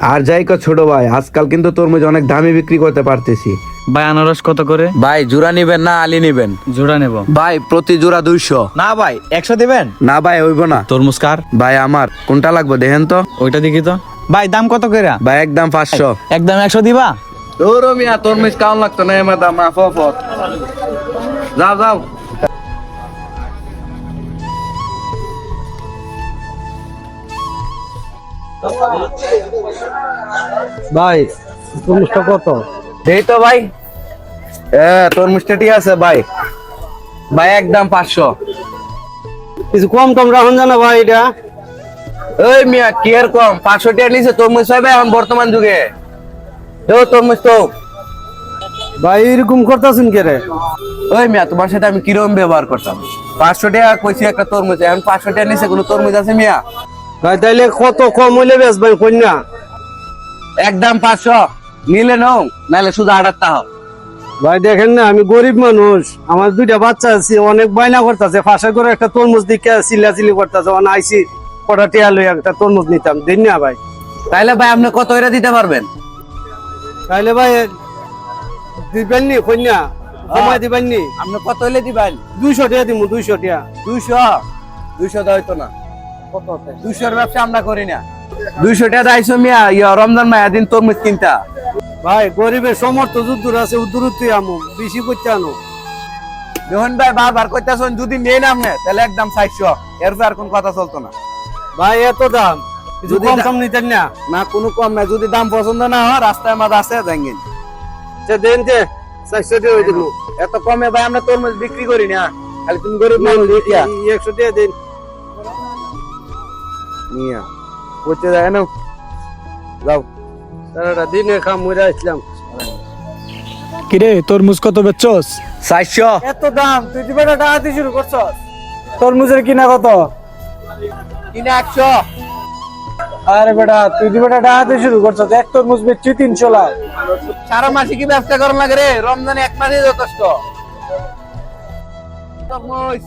আর যাই কো ছোট ভাই আজকাল কিন্তু তরমুজ অনেক দামে বিক্রি করতে পারতেছি। ভাই আনারস কত করে? ভাই জোড়া নিবেন না আলি নিবেন? জোড়া নেব। ভাই প্রতি জোড়া দুইশো। না ভাই একশো দিবেন? না ভাই হইব না। তরমুজ কার? ভাই আমার। কোনটা লাগবে দেখেন তো। ওইটা দেখি তো। ভাই দাম কত করে ভাই একদম পাঁচশো। একদম একশো দিবা? তোর মিয়া তরমুজ কাউন লাগতো না এমা দাম যাও যাও। ভাই তরমুজটা কত? এই তো ভাই। হ্যাঁ তরমুজটা ঠিক আছে ভাই। ভাই একদম পাঁচশো। কিছু কম টম রাখুন জানা ভাই এটা। ওই মিয়া কি আর কম? পাঁচশো টাকা নিচে তরমুজ পাইবে এখন বর্তমান যুগে। ও তরমুজ তো। ভাই এরকম করতেছেন কে রে? ওই মিয়া তোমার সাথে আমি কীরকম ব্যবহার করতাম? পাঁচশো টাকা কইছি একটা তরমুজ এখন পাঁচশো টাকা নিচে কোনো তরমুজ আছে মিয়া? ভাই তাইলে কত কম হইলে বেশ ভাই কন্যা? একদম পাঁচশো। নিলে নাও নাহলে শুধু আড়ারটা হোক। ভাই দেখেন না আমি গরিব মানুষ। আমার দুইটা বাচ্চা আছে অনেক বায়না করতেছে। ফাঁসা করে একটা তরমুজ দিকে চিল্লা চিল্লি করতেছে। অন আইসি কটা টিয়া লই একটা তরমুজ নিতাম। দিন না ভাই। তাইলে ভাই আপনি কত এরা দিতে পারবেন? তাইলে ভাই দিবেন নি কন্যা? কমাই দিবেন নি? আপনি কত হইলে দিবেন? দুইশো টাকা দিব দুইশো টাকা দুইশো? দুইশো তো হইতো না। দুইশোর ব্যবসা আমরা করি না। দুইশো টাকা দাইছো মিয়া ইয়া রমজান মায়া দিন তরমুজ কিনতা। ভাই গরিবের সমর্থ যুদ্ধ আছে উদ্দূরত্ব আমু বেশি করতে আনো। দেখুন ভাই বারবার কইতাছেন যদি নেই না আপনি তাহলে একদম এরপর আর কোন কথা চলতো না। ভাই এত দাম। যদি কম সম নিতেন না। না কোনো কম নাই। যদি দাম পছন্দ না হয় রাস্তায় মাঝে আছে দেখেন সে দেন যে চারশো হয়ে দিবো এত কমে ভাই আমরা তরমুজ বিক্রি করি না। খালি তুমি গরিব মানুষ দিয়া। একশো টাকা দিন। মিয়া করতে যায় না। যাও। সারাটা দিনে খাম মরে আসলাম। কিরে তরমুজ কত বেচছস? চারশো। এত দাম তুই দিবে টাকা দিয়ে শুরু করছস? তরমুজের কিনা কত? কিনে একশো। আরে বেটা তুই দিবে টাকা দিয়ে শুরু করছস। এক তরমুজ বেচছি তিনশো লাখ। সারা মাসে কি ব্যবসা করার লাগে রে? রমজানে এক মাসে যথেষ্ট। তরমুজ